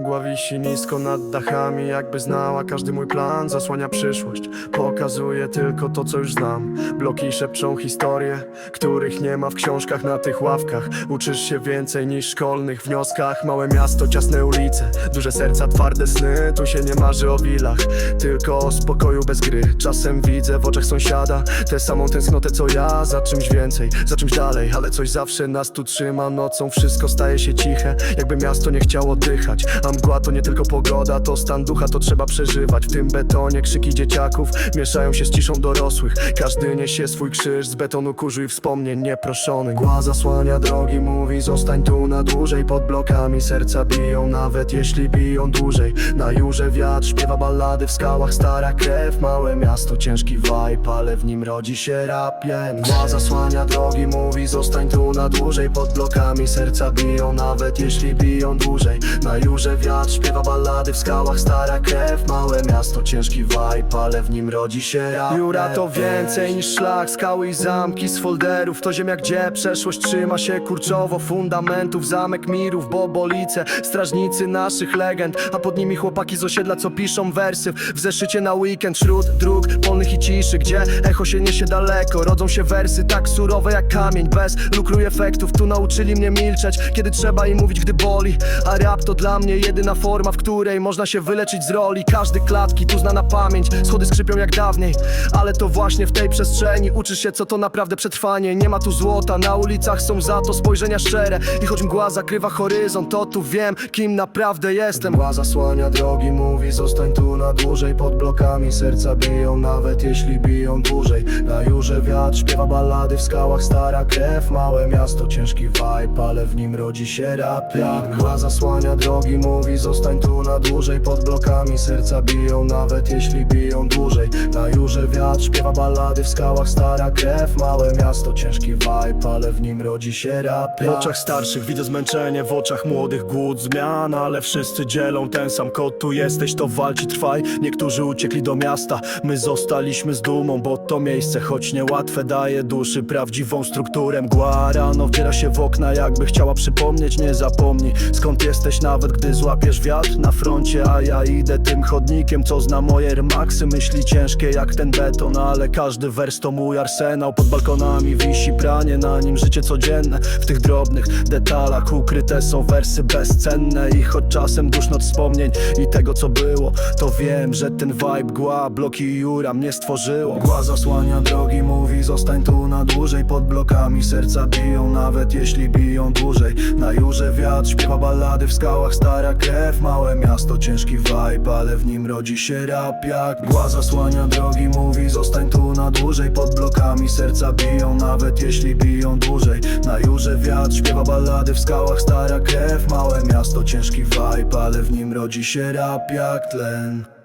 wisi nisko nad dachami Jakby znała każdy mój plan. Zasłania przyszłość, pokazuje tylko to co już znam. Bloki szepczą historie, których nie ma w książkach na tych ławkach. Uczysz się więcej niż w szkolnych wnioskach. Małe miasto, ciasne ulice, duże serca, twarde sny. Tu się nie marzy o wilach, tylko o spokoju bez gry. Czasem widzę w oczach sąsiada Tę samą tęsknotę co ja. Za czymś więcej, za czymś dalej Ale coś zawsze nas tu trzyma. Nocą wszystko staje się ciche Jakby miasto nie chciało oddychać Mgła to nie tylko pogoda To stan ducha, to trzeba przeżywać. W tym betonie krzyki dzieciaków Mieszają się z ciszą dorosłych. Każdy niesie swój krzyż Z betonu kurzu i wspomnień nieproszonych. Mgła zasłania drogi Mówi zostań tu na dłużej. Pod blokami serca biją Nawet jeśli biją dłużej. Na jurze wiatr śpiewa ballady W skałach stara krew. Małe miasto, ciężki vibe Ale w nim rodzi się rapie Mgła zasłania drogi Mówi zostań tu na dłużej. Pod blokami serca biją Nawet jeśli biją dłużej. Na jurze wiatr śpiewa ballady W skałach stara krew. Małe miasto, ciężki vibe Ale w nim rodzi się rapie Jura to więcej niż szlak Skały i zamki z folderów. To ziemia, gdzie przeszłość trzyma się kurczowo. Fundamentów, zamek mirów, bobolice Strażnicy naszych legend A pod nimi chłopaki z osiedla, co piszą wersy. W zeszycie na weekend, wśród dróg polnych i ciszy Gdzie echo się niesie daleko. Rodzą się wersy tak surowe jak kamień Bez i efektów, tu nauczyli mnie milczeć Kiedy trzeba im mówić, gdy boli. A rap to dla mnie jedyna forma, w której Można się wyleczyć z roli. Każdy klatki tu zna na pamięć Schody skrzypią jak dawniej. Ale to właśnie w tej przestrzeni Uczysz się, co to naprawdę przetrwanie. Nie ma tu złota, na ulicach są za to spojrzenia szczere. I choć mgła zakrywa horyzont To tu wiem, kim naprawdę jestem. Mgła zasłania drogi, mówi zostań tu na dłużej. Pod blokami serca biją, nawet jeśli biją dłużej. Na jurze wiatr śpiewa ballady w skałach Stara krew, małe miasto, ciężki vibe Ale w nim rodzi się rap. Mgła zasłania drogi, mówi zostań tu na dłużej Pod blokami serca biją, nawet jeśli biją dłużej. Na jurze wiatr śpiewa ballady w skałach Stara krew, małe miasto, ciężki vibe Ale w nim rodzi się rap. W oczach starszych widzę zmęczenie, w oczach młodych głód zmian Ale wszyscy dzielą ten sam kod, tu jesteś to walcz i trwaj. Niektórzy uciekli do miasta, my zostaliśmy z dumą Bo to miejsce, choć niełatwe, daje duszy prawdziwą strukturę Mgła rano wdziera się w okna, jakby chciała przypomnieć Nie zapomnij, skąd jesteś nawet gdy złapiesz wiatr na froncie A ja idę tym chodnikiem, co zna moje remaksy. Myśli ciężkie jak ten beton, ale każdy wers to mój arsenał. Pod balkonami wisi pranie, na nim życie codzienne. W tych drobnych detalach ukryte są wersy bezcenne. I choć czasem duszno od wspomnień i tego co było To wiem, że ten vibe gła, bloki jura mnie stworzyło. Mgła zasłania drogi, mówi zostań tu na dłużej Pod blokami serca biją, nawet jeśli biją dłużej. Na jurze wiatr śpiewa ballady w skałach Stara krew, małe miasto, ciężki vibe Ale w nim rodzi się rap jak Mgła zasłania drogi, mówi zostań tu na dłużej. Pod blokami serca biją, nawet jeśli biją dłużej. Na jurze wiatr śpiewa ballady w skałach Stara krew, małe miasto, ciężki vibe Ale w nim rodzi się rap jak tlen